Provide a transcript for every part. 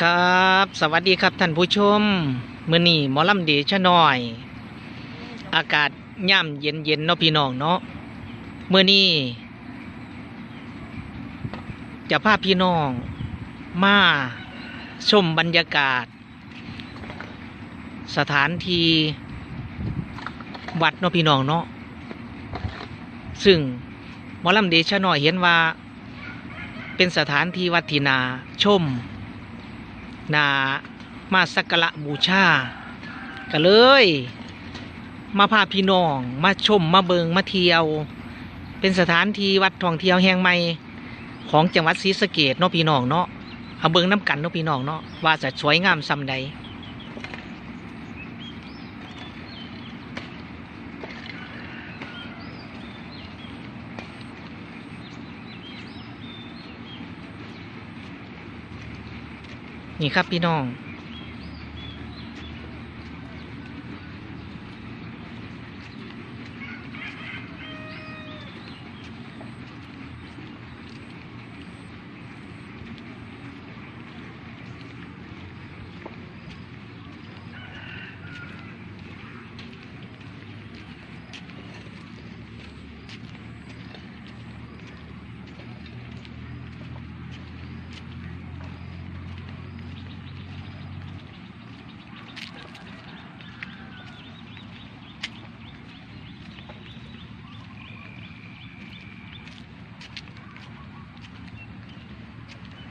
ครับ สวัสดีครับท่านผู้ชมเมื้อนี้หมอลำเดชะน้อย อากาศย่ำเย็นเย็นเนาะพี่น้องเนาะเมื้อนี้จะพาพี่น้องมาชมบรรยากาศ สถานที่วัดเนาะพี่น้องเนาะซึ่งหมอลำเดชะน้อยเห็นว่า เป็นสถานที่วัดทีนาชม นามาสักการะบูชาก็เลย มาพาพี่น้องมาชมมาเบิงมาเที่ยว เป็นสถานที่วัดท่องเที่ยวแห่งใหม่ของจังหวัดศรีสะเกดเนาะพี่น้องเนาะเอาเบิงน้ำกันเนาะพี่น้องเนาะว่าจะสวยงามซำใด นี่ครับพี่น้อง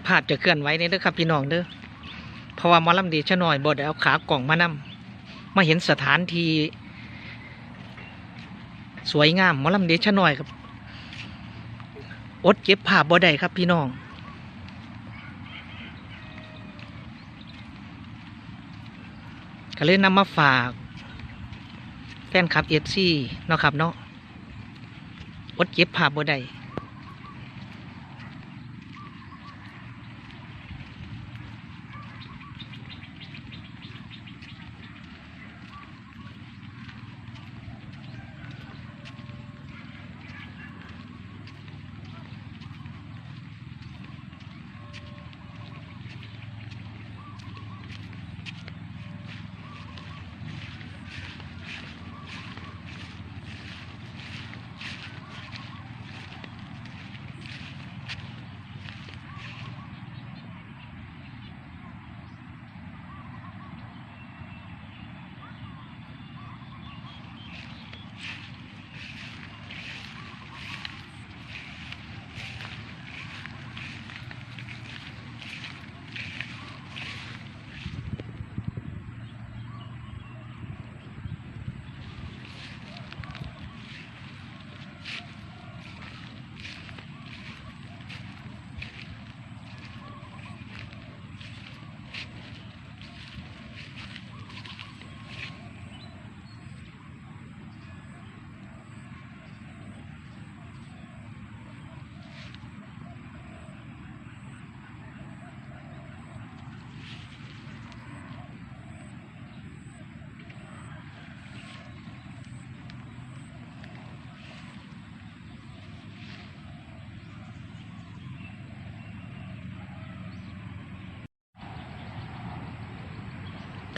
ภาพจะเคลื่อนไหวนี่เด้อครับพี่น้องเด้อเพราะว่ามอลำดีชะหน่อยบดเอาขากล่องมานำมาเห็นสถานที่สวยงามมอลำดีชะหน่อยครับอดเก็บภาพบ่ได้ครับพี่น้องก็เลยนำมาฝากแฟนคลับเอฟซีเนาะครับเนาะอดเก็บภาพบ่ได้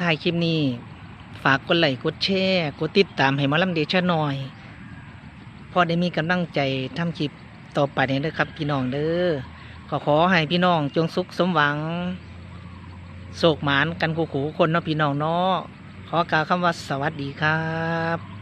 ถ่ายคลิปนี้ ฝากกดไลค์กดแชร์กดติดตามให้มาลำเดชะหน่อย พอได้มีกำลังใจทำคลิปต่อไปนี้นะครับพี่น้องเด้อขอขอให้พี่น้องจงสุขสมหวังโศกหมานกันคู่ๆคนเนาะพี่น้องเนาะขอกล่าวคำว่าสวัสดีครับ